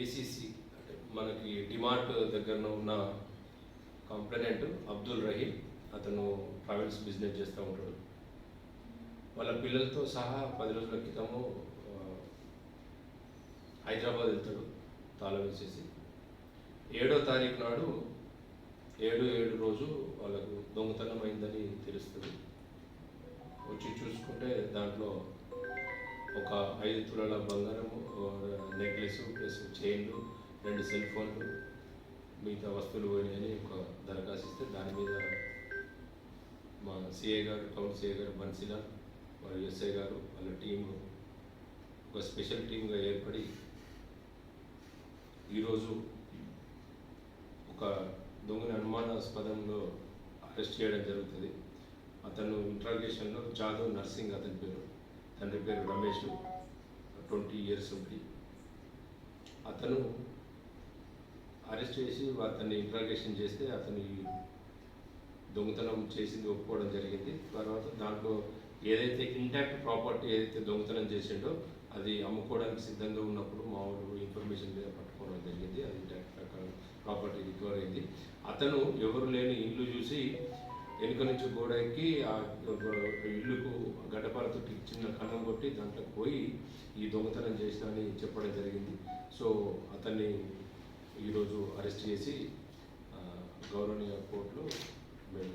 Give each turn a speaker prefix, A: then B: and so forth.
A: ACC అంటే మనకి డిమార్ట్ దగ్గరన ఉన్న కంప్లైనెంట్ అబ్దుల్ రహీం అతను ట్రావెల్స్ బిజినెస్ చేస్తూ ఉంటాడు. వాళ్ళ పిల్లలతో సహా పది రోజుల క్రితము హైదరాబాద్ వెళ్తాడు తాళం వేసేసి. ఏడో తారీఖు నాడు ఏడు ఏడు రోజు వాళ్ళకు దొంగతనం అయిందని తెలుస్తుంది. వచ్చి చూసుకుంటే దాంట్లో ఒక ఐదు తులాల బంగారము నెక్లెస్ ప్లస్ చైన్లు రెండు సెల్ ఫోన్లు మిగతా వస్తువులు పోయినాయని ఒక దరఖాస్తు ఇస్తే దాని మీద మా సిఐ గారు టౌన్ సిఐ గారు బన్సిల వారి ఎస్ఐ గారు వాళ్ళ టీము ఒక స్పెషల్ టీమ్గా ఏర్పడి ఈరోజు ఒక దొంగని అనుమానాస్పదంలో అరెస్ట్ చేయడం జరుగుతుంది. అతను ఇంట్రాగేషన్లో జాదవ్ నర్సింగ్ అతని పేరు. పేరు రమేష్ ట్వంటీ ఇయర్స్ ఉంది అతను అరెస్ట్ చేసి అతన్ని ఇంట్రాగేషన్ చేస్తే అతని దొంగతనం చేసింది ఒప్పుకోవడం జరిగింది. తర్వాత దాంట్లో ఏదైతే ఇంటాక్ట్ ప్రాపర్టీ ఏదైతే దొంగతనం చేసిండో అది అమ్ముకోవడానికి సిద్ధంగా ఉన్నప్పుడు మా ఇన్ఫర్మేషన్ మీద పట్టుకోవడం జరిగింది. అది ఇంటాక్ట్ ప్రకారం ప్రాపర్టీ రికవర్ అయింది. అతను ఎవరు లేని ఇల్లు చూసి వెనుక నుంచి గోడ ఆ ఇల్లుకు గడ్డపాలతో చిన్న కన్నం కొట్టి దాంట్లో పోయి ఈ దొంగతనం చేసిన అని చెప్పడం జరిగింది. సో అతన్ని ఈరోజు అరెస్ట్ చేసి గౌరవనీయ కోర్టులో మేము